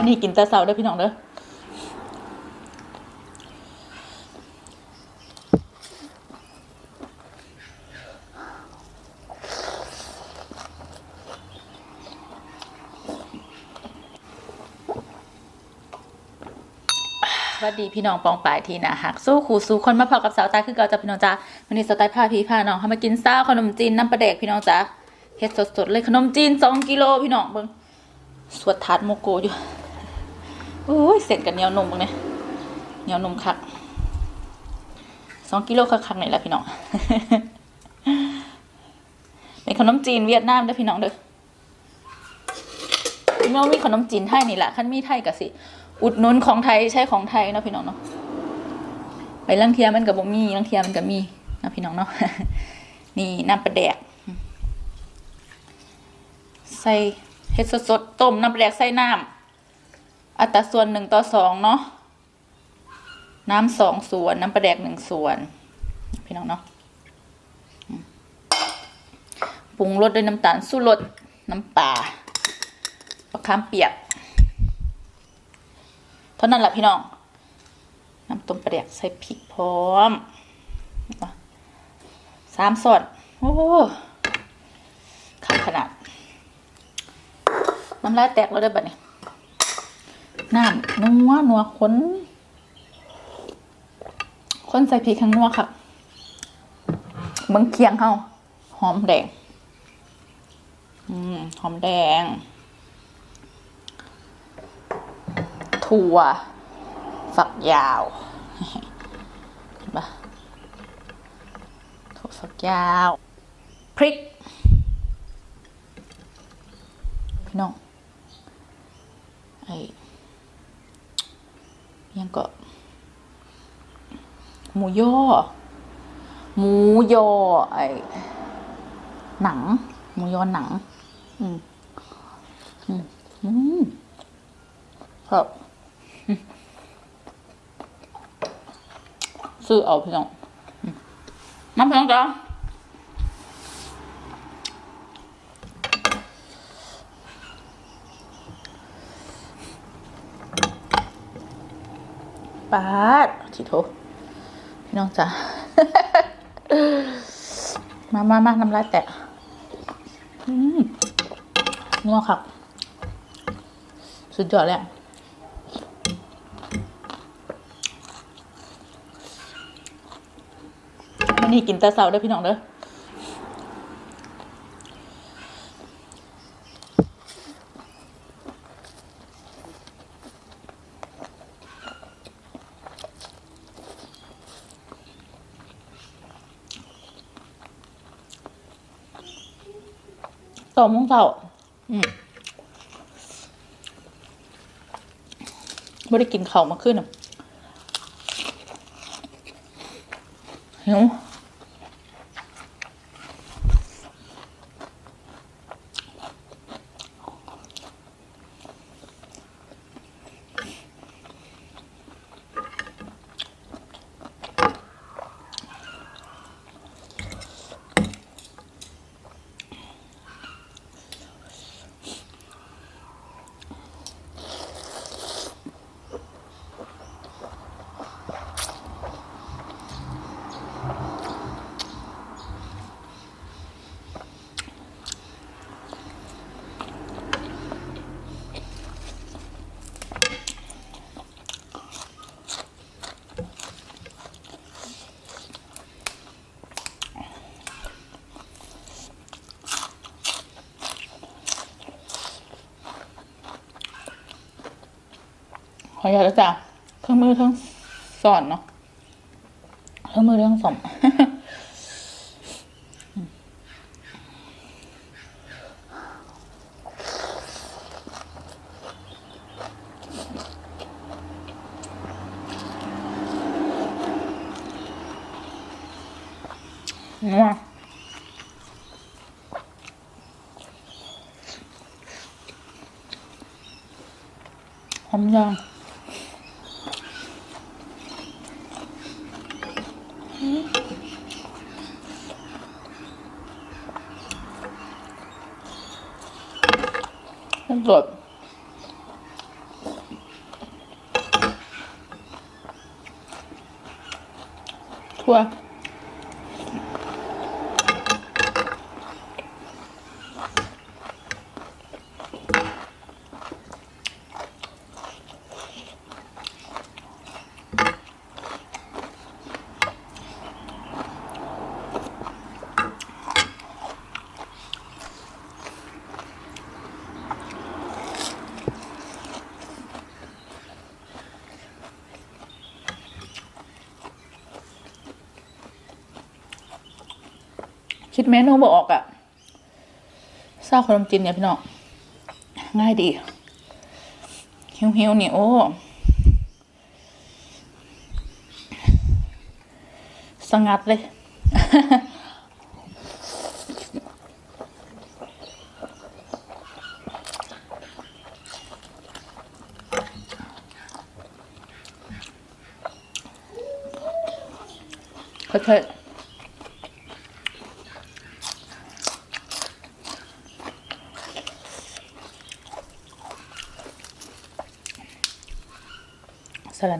ันนี้กินแต่เสาร์เด้อพี่น้องเด้อสวัสดีพี่น้องปองปายทีนะหักสู้ขู่สู้คนมาพอกับสาวตาคือเกาจ้าพี่น้องจ้าวันนี้สาวตาพาพี่พาน้องเขามากินซ่าขนมจีนน้ำปลาแดกพี่น้องจ้าเฮ็ดสดๆเลยขนมจีนสองกิโลพี่น้องเบิ่งสวดถาดโมโกอยู่ โอ้ยเสร็จกันเหนียวนมบิ่งเนี่ยเหนียวนมคักสองกิโลคักๆนี่แหละพี่น้องเป็นขนมจีนเวียดนามเด้อพี่น้องเด้อพี่น้องมีขนมจีนไทยนี่แหละขั้นมีไทยกะสิ อุดหนุนของไทยใช้ของไทยเนาะพี่น้องเนาะไปลังเทียมันกับบ่มีลังเทียมันกับมีนะพี่น้องเนาะนี่น้ำปลาแดก ใส่เห็ดสดๆต้มน้ำปลาแดกใส่น้ำ อัตราส่วนหนึ่งต่อสองเนาะน้ำสองส่วนน้ำปลาแดกหนึ่งส่วน พี่น้องเนาะปรุงรสด้วยน้ำตาลสู้รสน้ำปลาปลาคามเปียกเท่านั้นแหละพี่น้อง น้ำต้มปลาแดกใส่พริกพร้อมสามส่วนโอ้ขับขนาด น้ำลายแตกแล้วได้บัดนี้ น้ำนัวนัวข้นข้นใส่พริกข้างนัวค่ะเบิ้งเคียงเฮาหอมแดง อืมหอมแดง ถั่ว ฝักยาวเห็นปะถั่วฝักยาว พริก พี่น้องไอ้ ยังก็ หมูย่อ หมูยอ ไอหนัง หมูยอหนัง อืม อืมอืมครับซื้อเอาพี่น้องอืมมาพี่น้องจ้า ปาดทีโทพี่น้องจ้ามามามาน้ำลายแตะนัวครับ สุดยอดเลยอะวันนี้กินแต่เสาร์เด้อพี่น้องเด้อ สองโมงเช้าอืมไม่ได้กินข้าวมาขึ้นอะหิว ขออนุญาตแล้วจ้ะเครื่องมือทั้งสอนเนาะเครื่องมือทั้งสองนัวหอมยาง สดทั่ว คิดเมนูบอกอะ่ะเศร้าขนมจีนเนี่ยพี่น้องง่ายดีหิวหิวๆนี่ยโอ้สงัดเลยค่อยๆ สลั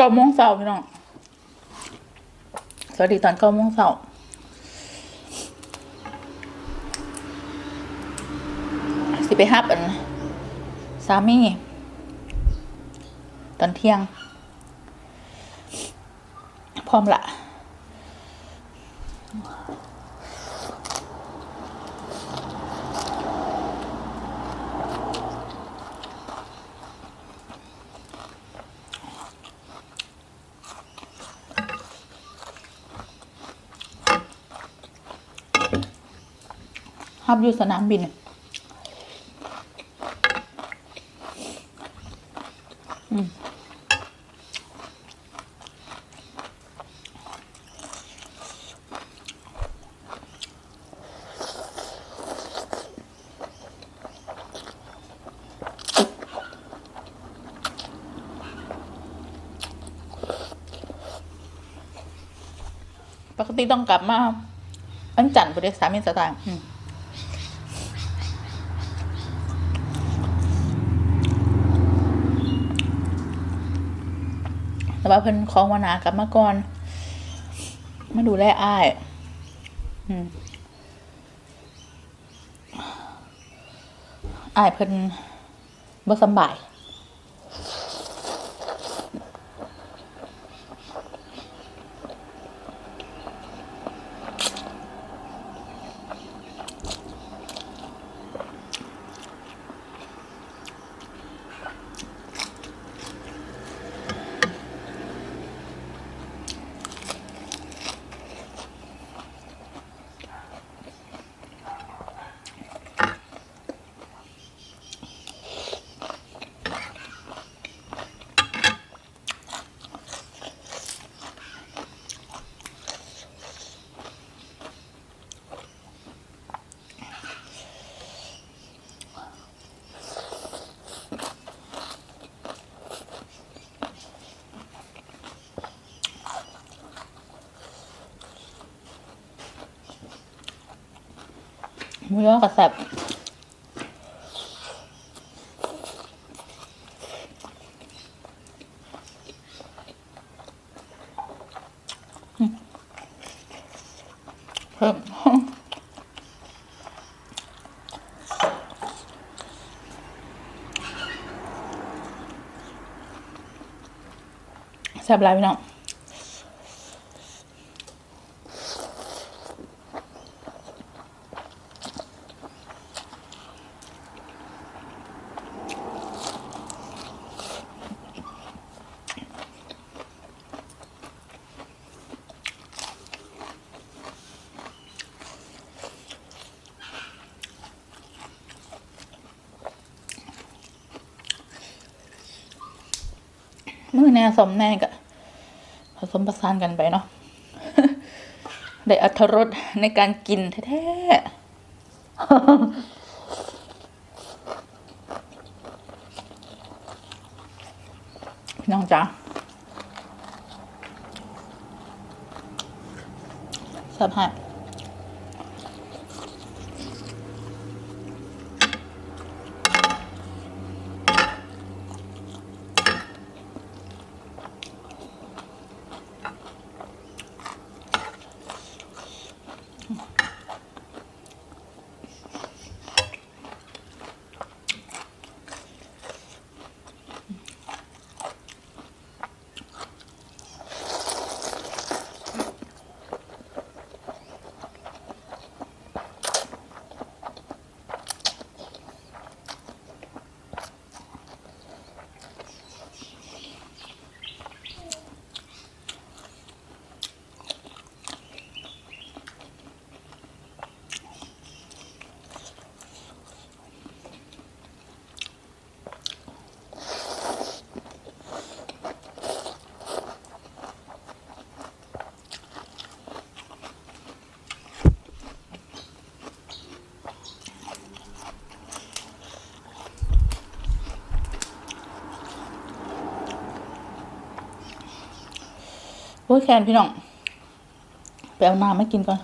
เก้าโมงเช้าพี่น้อง สวัสดีตอนเก้าโมงเช้าสิไปฮับอันสามี ตอนเที่ยง พร้อมละ ฮับอยู่สนามบินอืมปกติต้องกลับมาวันจันทร์บริษัทมิสตางค์อืม แต่ ว่าเพิ่นของวานากลับมาก่อนมาดูแลอ้ายอ้ายเพิ่นบ่สบาย ยอกระแซบเพิ่มแซ่บหลายพี่น้อง มือแน่สมแน่ก็ผสมประสานกันไปเนาะได้อัตรสในการกินแท้ๆน้องจ๋าสบให้ โอ้ยแคนพี่น้องไปเอาน้ำมากินก่อน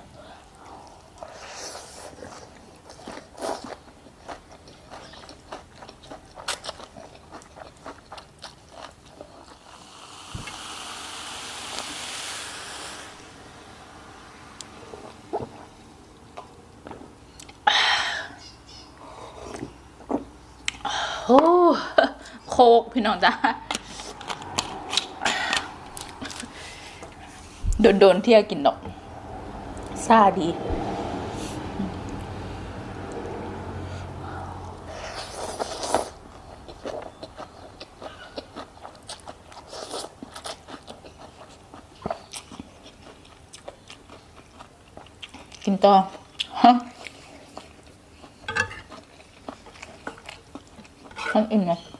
โอ้โคกพี่น้องจ้า โดนเที่ยวกินดอกซาดี กินต่อฮะมันอิ่มเลย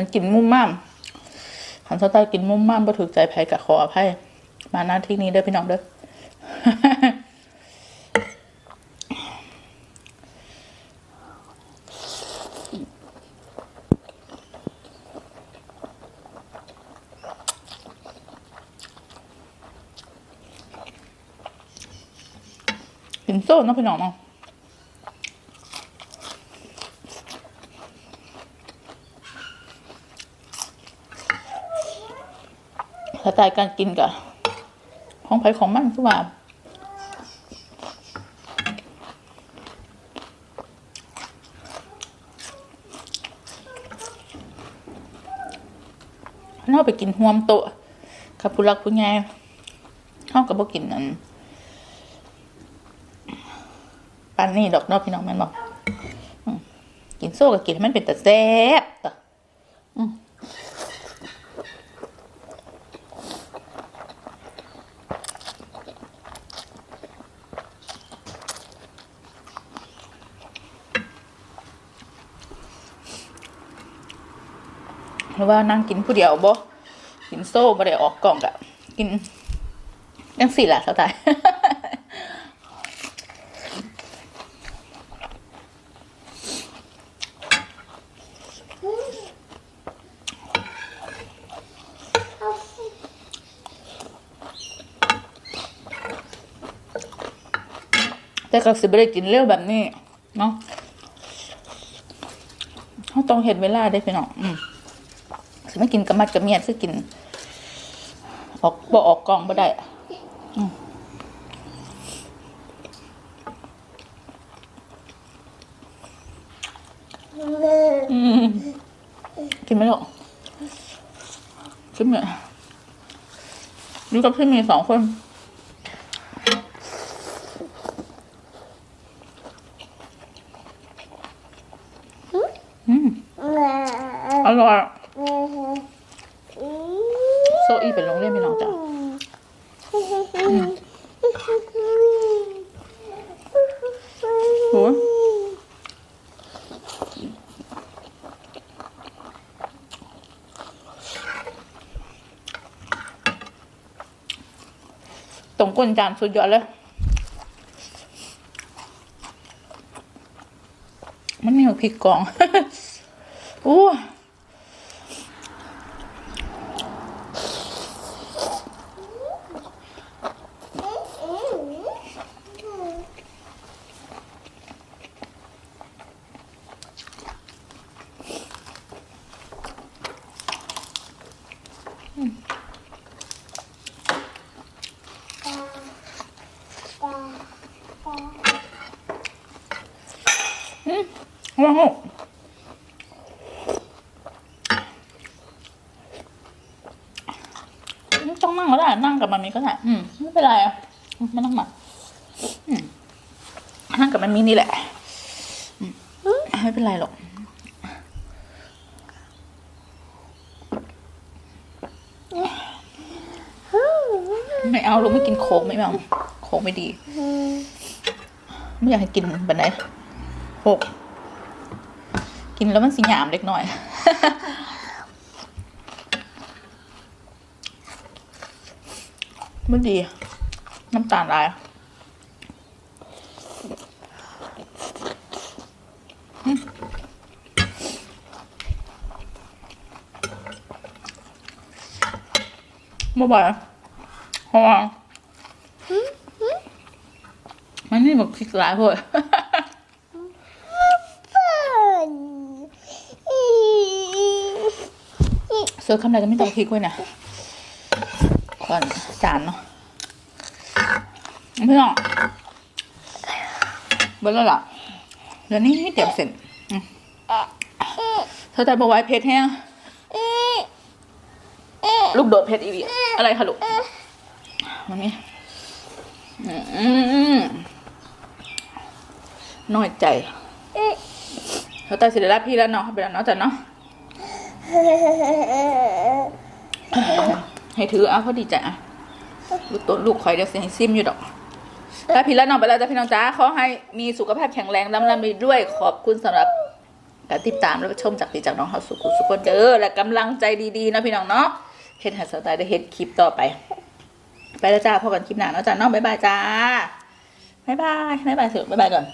ขันกินมุ่มม่ามขันสไตล์กินมุ่มม่ามบ่ถูกใจไผกะขออภัยมาหน้าที่นี้เด้อพี่น้องเด้อกินโซ่เนาะพี่น้องเนาะ ไตล์การกินกับของไผของมันคือว่าเราไปกินห่วมโตะกับผู้รักผู้ใหญ่เฮากับบ่กินนั่นปานนี้ดอกนาะพี่น้องแม่นบอกกินโซ่ก็กินให้มันเป็นแต่แซ่บ ว่านั่งกินผู้เดียวบ่กินโซ่บ่ได้ออกกล่องกะกินจังสี่ละเท่าไหร่แต่ก็สิบได้กินเร็วแบบนี้ เนาะเขาต้องเห็นเวลาได้ไปเนาะอืม สิไม่กินกระมัดกระเมียดสิกิน ออกบ่ออกกล่องบ่ได้อืมอืมกินไหมลูกกินไหมอยู่กับพี่เมีสองคนอืมอร่อยโซอี เป็นโรงเรียนพี่น้องจ้ะโหตรงก้นจานสุดยอดเลย มันมีหัวพริกกองอู้ ว้าวต้องนั่งก็ได้ นั่งกับมันมีก็ได้ อืม ไม่เป็นไรอะไม่ต้องมาอนั่งกับมันมีนี่แหละอืมไม่เป็นไรหรอกไม่เอาลูกไม่กินโค้กไม่เอาโค้กไม่ดี ไม่อยากให้กินแบบไหนโค้ก กินแล้วมันสีหยามเล็กน้อยไม่ดี น้ำตาลลายอืมบ่บ่อยพอมันนี่บอกพริกหลายพว ดเสิร์ฟคำไหนก็ไม่ต้องพริกไว้นะก่อนจานเนาะไม่ต้องเบอร์ล้วล่ะเดี๋ยวนี้เตรียมเสร็จเธอแต่บอกไว้เพชรแห้งลูกโดดเพชรอีวีอะไรคะลูกมันนี่น้อยใจเธอแต่สิเดรับพี่แล้วเนาะเป็นแล้วเนาะจ้ะเนาะ ให้ถือเอาเขาดีใจอะลูกตัวลูกคอยเดี๋ยวเสียให้ซิมอยู่ดอกถ้าพี่แล้วน้องไปแล้วจ้ะพี่น้องจ้าขอให้มีสุขภาพแข็งแรงลำลำไปด้วยขอบคุณสำหรับการติดตามและชมจากตีจากน้องเขาสุขุสุขคนเด้อและกำลังใจดีๆนะพี่น้องเนาะเฮ็ดให้สไตล์ได้เฮ็ดคลิปต่อไป ไปแล้วจ้าพบกันคลิปหน้าเนาะจ้าน้องบ๊ายบายจ้าบ๊ายบายบ๊ายบายเถอะบ๊ายบายก่อน